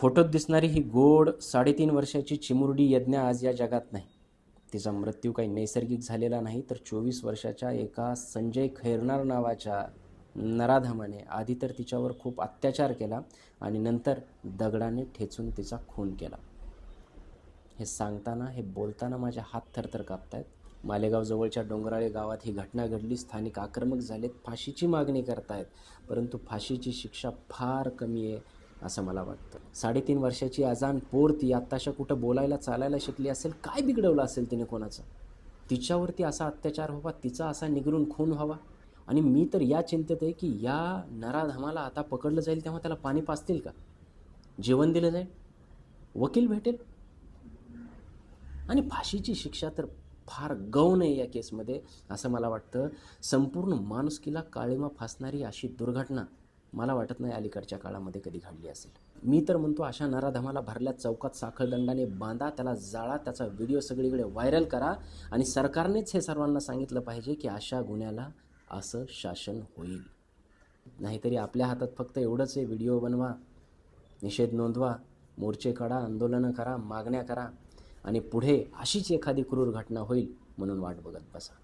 फोटोत दिसणारी ही गोड साडेतीन वर्षाची चिमुरडी यज्ञ आज या जगात नाही. तिचा मृत्यू काही नैसर्गिक झालेला नाही तर चोवीस वर्षाच्या एका संजय खैरनार नावाच्या नराधमाने आधी तर तिच्यावर खूप अत्याचार केला आणि नंतर दगडाने ठेचून तिचा खून केला. हे सांगताना हे बोलताना माझे हात थरथर कापत आहेत मालेगावजवळच्या डोंगराळे गावात ही घटना घडली. स्थानिक आक्रमक झालेत फाशीची मागणी करतायत परंतु फाशीची शिक्षा फार कमी आहे. असं मला वाटतं. साडेतीन वर्षाची अजान पोर ती आत्ताशा कुठं बोलायला चालायला शिकली असेल काय बिघडवलं असेल तिने कोणाचं? तिच्यावरती असा अत्याचार व्हावा तिचा असा निगरून खून व्हावा. आणि मी तर या चिंतेत आहे की या नराधमाला आता पकडलं जाईल तेव्हा त्याला पाणी पाचतील का? जेवण दिलं जाईल? वकील भेटेल? आणि फाशीची शिक्षा तर फार गौण आहे या केसमध्ये असं मला वाटतं. संपूर्ण माणुसकीला काळीमा फासणारी अशी दुर्घटना मला वाटत नाही अलीकडच्या काळामध्ये कधी घडली असेल. मी तर म्हणतो अशा नराधमाला भरल्या चौकात साखळदंडाने बांधा त्याला जाळा त्याचा व्हिडिओ सगळीकडे व्हायरल करा आणि सरकारनेच हे सर्वांना सांगितलं पाहिजे की अशा गुन्ह्याला असं शासन होईल. नाहीतरी आपल्या हातात फक्त एवढंच आहे व्हिडिओ बनवा निषेध नोंदवा मोर्चे काढा आंदोलनं करा मागण्या करा आणि पुढे अशीच एखादी क्रूर घटना होईल म्हणून वाट बघत बसा.